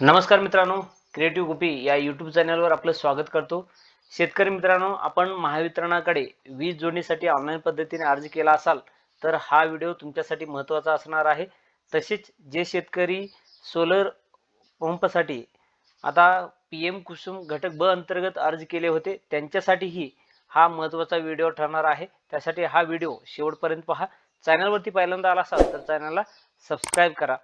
नमस्कार मित्रांनो क्रिएटिव्ह गुपी या यूट्यूब चॅनलवर आपलं स्वागत करतो. शेतकरी मित्रांनो आपण महावितरणाकडे वीज जोडणीसाठी ऑनलाईन पद्धतीने अर्ज केला असाल तर हा व्हिडिओ तुमच्यासाठी महत्त्वाचा असणार आहे. तसेच जे शेतकरी सोलर पंपसाठी आता पी एम कुसुम घटक ब अंतर्गत अर्ज केले होते त्यांच्यासाठीही हा महत्त्वाचा व्हिडिओ ठरणार आहे. त्यासाठी हा व्हिडिओ शेवटपर्यंत पहा. चॅनलवरती पहिल्यांदा आला असाल तर चॅनलला सबस्क्राईब करा.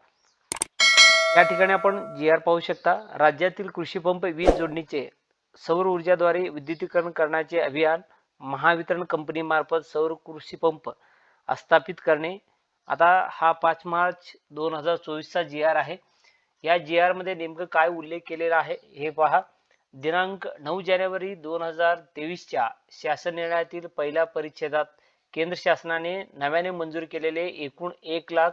या ठिकाणी आपण जी आर पाहू शकता राज्यातील कृषीपंप वीज जोडणीचे सौर ऊर्जाद्वारे विद्युतीकरण करण्याचे अभियान महावितरण कंपनीमार्फत सौर कृषी पंप स्थापित करणे. आता हा पाच मार्च दोन हजार चोवीसचा जी आर आहे. या जी आरमध्ये नेमकं काय उल्लेख केलेला आहे हे पहा. दिनांक नऊ जानेवारी दोन हजार तेवीसच्या शासन निर्णयातील पहिल्या परिच्छेदात केंद्र शासनाने नव्याने मंजूर केलेले एकूण एक लाख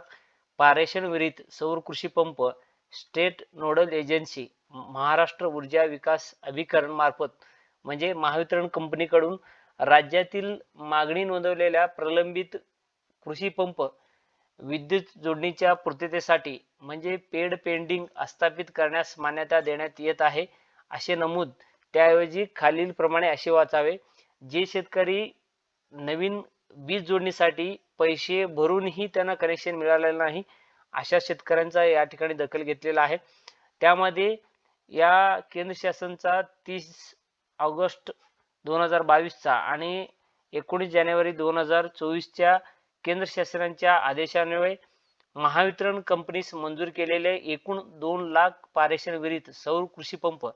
पारेषण विरहित सौर कृषी pump state nodal agency Maharashtra ऊर्जा विकास अभिकरण मार्फत म्हणजे महावितरण कंपनीकडून राज्यातील मागणी नोंदवलेल्या प्रलंबित कृषी पंप विद्युत जोडणीच्या पूर्ततेसाठी म्हणजे पेड पेंडिंग स्थापित करण्यास मान्यता देण्यात येत आहे असे नमूद त्याऐवजी खालील प्रमाणे असे वाचावे. जे शेतकरी नवीन वीज जोडणीसाठी पैसे भरूनही त्यांना कनेक्शन मिळालेलं नाही अशा शेतकऱ्यांचा या ठिकाणी दखल घेतलेला आहे. त्यामध्ये या केंद्र शासनचा तीस ऑगस्ट दोन हजार बावीसचा आणि एकोणीस जानेवारी दोन हजार चोवीसच्या केंद्र शासनाच्या आदेशान्वये महावितरण कंपनीस मंजूर केलेले एकूण दोन लाख पारेषण विरित सौर कृषी पंप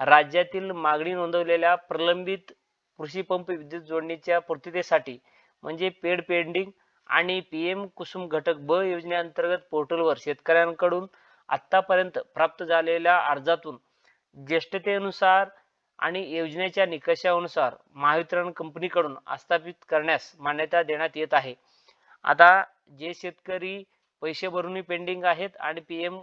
राज्यातील मागणी नोंदवलेल्या प्रलंबित कृषी पंप विद्युत जोडणीच्या पूर्ततेसाठी म्हणजे पेड पेंडिंग आणि पी एम कुसुम घटक ब योजनेअंतर्गत पोर्टलवर शेतकऱ्यांकडून आतापर्यंत प्राप्त झालेल्या अर्जातून ज्येष्ठतेनुसार आणि योजनेच्या निकषानुसार महावितरण कंपनीकडून आस्थापित करण्यास मान्यता देण्यात येत आहे. आता जे शेतकरी पैसे भरूनही पेंडिंग आहेत आणि पी एम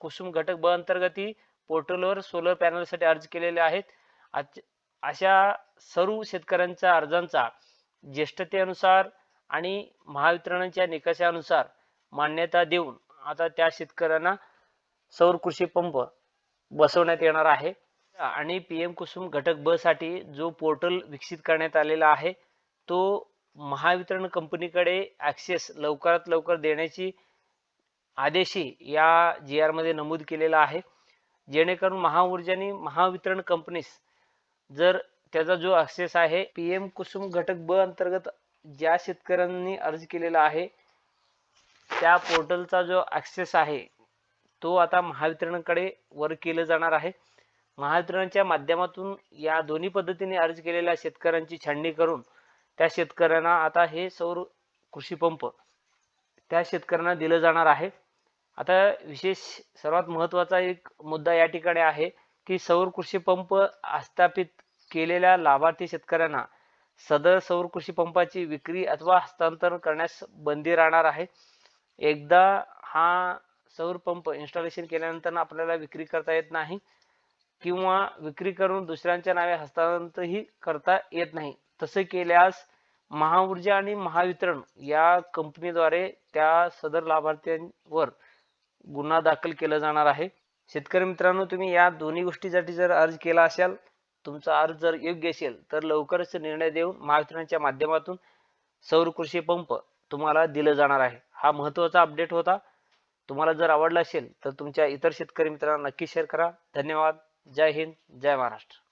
कुसुम घटक ब अंतर्गतही पोर्टलवर सोलर पॅनलसाठी अर्ज केलेले आहेत अशा सर्व शेतकऱ्यांच्या अर्जांचा ज्येष्ठतेनुसार आणि महावितरणच्या निकषानुसार मान्यता देऊन आता त्या शेतकऱ्यांना सौर कृषी पंप बसवण्यात येणार आहे. आणि पी एम कुसुम घटक ब साठी जो पोर्टल विकसित करण्यात आलेला आहे तो महावितरण कंपनीकडे ॲक्सेस लवकरात लवकर देण्याची आदेशही या जी आरमध्ये नमूद केलेला आहे. जेणेकरून महाऊर्जाने महावितरण कंपनीस जर त्याचा जो ॲक्सेस आहे पी एम कुसुम घटक ब अंतर्गत ज्या शेतकऱ्यांनी अर्ज केलेला आहे त्या पोर्टलचा जो ॲक्सेस आहे तो आता महावितरणकडे वर केलं जाणार आहे. महावितरणच्या माध्यमातून या दोन्ही पद्धतीने अर्ज केलेल्या शेतकऱ्यांची छाननी करून त्या शेतकऱ्यांना आता हे सौर कृषी पंप त्या शेतकऱ्यांना दिलं जाणार आहे. आता विशेष सर्वात महत्त्वाचा एक मुद्दा या ठिकाणी आहे की सौर कृषी पंप केलेल्या लाभार्थी शेतकऱ्यांना सदर सौर कृषी पंपाची विक्री अथवा हस्तांतरण करण्यास बंदी राहणार आहे. एकदा हा सौर पंप इन्स्टॉलेशन केल्यानंतर आपल्याला विक्री करता येत नाही किंवा विक्री करून दुसऱ्यांच्या नावे हस्तांतरही करता येत नाही. तसे केल्यास महाऊर्जा आणि महावितरण या कंपनीद्वारे त्या सदर लाभार्थ्यांवर गुन्हा दाखल केला जाणार आहे. शेतकरी मित्रांनो तुम्ही या दोन्ही गोष्टीसाठी जर अर्ज केला असाल तुमचा अर्ज जर योग्य असेल तर लवकरच निर्णय देऊन महावितरणच्या माध्यमातून सौर कृषी पंप तुम्हाला दिलं जाणार आहे. हा महत्त्वाचा अपडेट होता. तुम्हाला जर आवडला असेल तर तुमच्या इतर शेतकरी मित्रांना नक्की शेअर करा. धन्यवाद. जय हिंद. जय महाराष्ट्र.